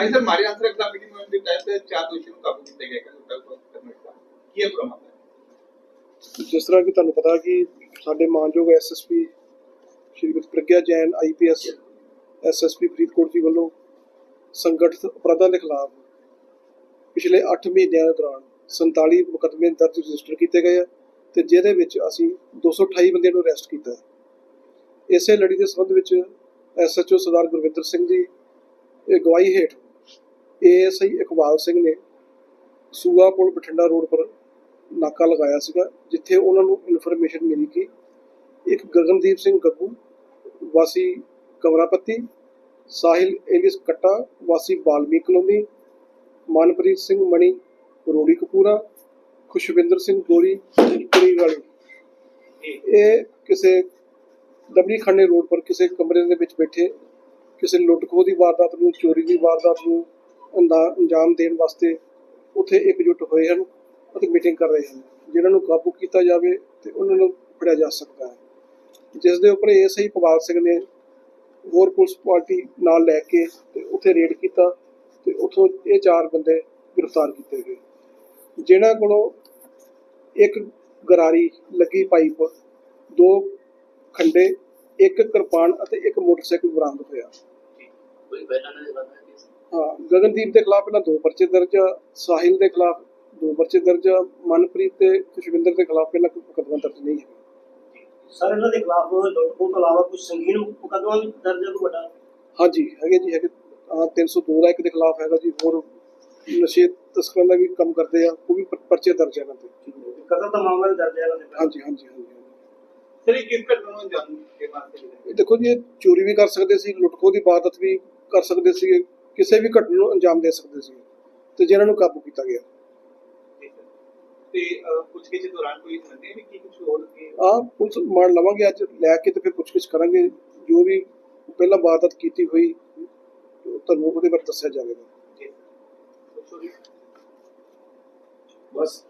ਹਾਂਜੀ ਸਰ ਮਾਰੇ ਅੰਤਰਕ ਦਾ ਮੀਟਿੰਗ ਹੋਣ ਦੇ ਤਹਿਤ ਚਾਰ ਦੋਸ਼ੀ ਨੂੰ ਕਾਬੂ ਕੀਤਾ ਗਿਆ ਹੈ ਕੱਲ ਕਰਨਾਟਕ ਦਾ ਹੈ ਜਿਸ ਤਰ੍ਹਾਂ ਕਿ ਤੁਹਾਨੂੰ ਪਤਾ ਕਿ ਸਾਡੇ ਮਾਨਯੋਗ SSP Shrimati Pragya Jain IPS SSP Faridkot ji ਵੱਲੋਂ ਸੰਗਠਿਤ ਅਪਰਾਧਾਂ ਦੇ ਖਿਲਾਫ ਪਿਛਲੇ 8 ਮਹੀਨਿਆਂ ਦੌਰਾਨ 47 ਮੁਕੱਦਮੇ ਦਰਜ ਰਜਿਸਟਰ ਕੀਤੇ ਗਏ ਆ ਤੇ ਜਿਹਦੇ ਵਿੱਚ ਅਸੀਂ 228 ਬੰਦਿਆਂ ਨੂੰ ਅਰੈਸਟ ਕੀਤਾ ਇਸੇ ਲੜੀ ਦੇ ਸੰਬੰਧ ਵਿੱਚ ਐਸਐਚਓ ਸਰਦਾਰ ਗੁਰਵਿੰਦਰ ਸਿੰਘ ਜੀ ਅਗਵਾਈ ਹੇਠ ਏਐਸਆਈ ਇਕਬਾਲ ਸਿੰਘ ਨੇ ਸੂਆ ਪੁਲ ਬਠਿੰਡਾ ਰੋਡ ਪਰ ਨਾਕਾ ਲਗਾਇਆ ਸੀਗਾ, ਜਿੱਥੇ ਉਹਨਾਂ ਨੂੰ ਇਨਫੋਰਮੇਸ਼ਨ ਮਿਲੀ ਕਿ ਇੱਕ ਗਗਨਦੀਪ ਸਿੰਘ ਗੱਗੂ, ਵਾਸੀ ਕਮਰਾਪੱਤੀ, ਸਾਹਿਲ ਏਲਿਸ ਕੱਟਾ, ਵਾਸੀ ਬਾਲਮੀ ਕਲੋਨੀ, ਮਨਪ੍ਰੀਤ ਸਿੰਘ ਮਣੀ, ਰੋੜੀ ਕਪੂਰਾ, ਖੁਸ਼ਵਿੰਦਰ ਸਿੰਘ ਗੋਰੀ, ਕੁੜੀ ਵਾਲੀ। ਇਹ ਕਿਸੇ ਦਬਲੀ ਖੰਨੇ ਰੋਡ ਪਰ ਕਿਸੇ ਕਮਰੇ ਦੇ ਵਿੱਚ ਬੈਠੇ, ਕਿਸੇ ਲੁੱਟ ਖੋਹ ਦੀ ਵਾਰਦਾਤ ਨੂੰ, ਚੋਰੀ ਦੀ ਵਾਰਦਾਤ ਨੂੰ ਅੰਜਾਮ ਦੇਣ ਵਾਸਤੇ ਉੱਥੇ ਇਕਜੁੱਟ ਹੋਏ ਹਨ ਅਤੇ ਮੀਟਿੰਗ ਕਰ ਰਹੇ ਹਨ। ਜਿਨ੍ਹਾਂ ਨੂੰ ਕਾਬੂ ਕੀਤਾ ਜਾਵੇ ਤੇ ਉਹਨਾਂ ਨੂੰ ਫੜਿਆ ਜਾ ਸਕਦਾ ਹੈ। ਜਿਸ ਦੇ ਉੱਪਰ ਏਐਸਆਈ ਇਕਬਾਲ ਸਿੰਘ ਨੇ ਹੋਰ ਪੁਲਿਸ ਪਾਰਟੀ ਨਾਲ ਲੈ ਕੇ ਤੇ ਉੱਥੇ ਰੇਡ ਕੀਤਾ ਤੇ ਉੱਥੋਂ ਇਹ ਚਾਰ ਬੰਦੇ ਗ੍ਰਿਫਤਾਰ ਕੀਤੇ ਗਏ। ਜਿਨ੍ਹਾਂ ਕੋਲੋਂ ਇੱਕ ਗਰਾਰੀ ਲੱਗੀ ਪਾਈਪ, ਦੋ ਖੰਡੇ, ਇੱਕ ਕਿਰਪਾਨ ਅਤੇ ਇੱਕ ਮੋਟਰਸਾਈਕਲ ਬਰਾਮਦ ਹੋਇਆ। ਕੋਈ ਪਹਿਲਾਂ ਨਹੀਂ ਪਤਾ ਕਿ ਗਗਨਦੀਪ ਦੇ ਖਿਲਾਫ ਪਹਿਲਾਂ ਦੋ ਪਰਚੇ ਦਰਜ ਆ ਸਾਹਿਲ ਦੇ ਖਿਲਾਫ ਦੋ ਪਰਚੇ ਦਰਜ ਮਨਪ੍ਰੀਤ ਤੇ ਖੁਸ਼ਵਿੰਦਰ ਦੇ ਖਿਲਾਫ ਪਹਿਲਾਂ ਕੋਈ ਮੁਕੱਦਮਾ ਦਰਜ ਨਹੀਂ ਹੈ ਸਰ ਇਹਨਾਂ ਦੇ ਖਿਲਾਫ ਲੁੱਟਖੋ ਤੋਂ ਇਲਾਵਾ ਕੁਝ ਸੰਗੀਨ ਮੁਕੱਦਮਾ ਵੀ ਦਰਜ ਹੈ ਕੋਈ ਵੱਡਾ? ਹਾਂਜੀ ਹੈਗੇ ਜੀ ਹੈਗੇ। ਆਹ 302 ਦਾ ਇੱਕ ਦੇ ਖਿਲਾਫ ਹੈਗਾ ਜੀ ਹੋਰ ਨਸ਼ੇ ਤਸਕਰਾਂ ਦਾ ਵੀ ਕੰਮ ਕਰਦੇ ਆ ਉਹ ਵੀ ਪਰ- ਪਰਚੇ ਦਰਜ ਹੈ ਇਹਨਾਂ ਤੇ ਕਤਲ ਦਾ ਮਾਮਲਾ ਦਰਜ ਹੈ ਇਹਨਾਂ ਦੇ। ਹਾਂਜੀ ਹਾਂਜੀ ਹਾਂਜੀ। ਸਰ ਇਹ ਕਿਸ ਘਟਨਾ ਨੂੰ ਅੰਜਾਮ ਦੇ ਵਾਸਤੇ ਦੇਖੋ ਜੀ ਇਹ ਚੋਰੀ ਵੀ ਕਰ ਸਕਦੇ ਸੀ ਲੁੱਟਖੋ ਦੀ ਵਾਰਦਾਤ ਵੀ ਕਰ ਸਕਦੇ ਸੀ ਕਿਸੇ ਵੀ ਘਟਨਾ ਨੂੰ ਅੰਜਾਮ ਦੇ ਸਕਦੇ ਸੀ ਤੇ ਜਿਹਨਾਂ ਨੂੰ ਕਾਬੂ ਕੀਤਾ ਗਿਆ। ਤੇ ਕਿਸੇ ਦੌਰਾਨ ਕੋਈ ਸੰਦੇਹ ਵੀ ਕੀ ਕੁਝ ਹੋਰ ਕਿ ਆ ਪੁਲਿਸ ਮਾਰ ਲਵਾਂਗੇ ਅੱਜ ਲੈ ਕੇ ਤੇ ਫਿਰ ਪੁੱਛਗਿੱਛ ਕਰਾਂਗੇ। ਜੋ ਵੀ ਪਹਿਲਾਂ ਵਾਰਦਾਤ ਕੀਤੀ ਹੋਈ ਤੁਹਾਨੂੰ ਉਹਦੇ ਬਾਰੇ ਦੱਸਿਆ ਜਾਵੇਗਾ। ਬਸ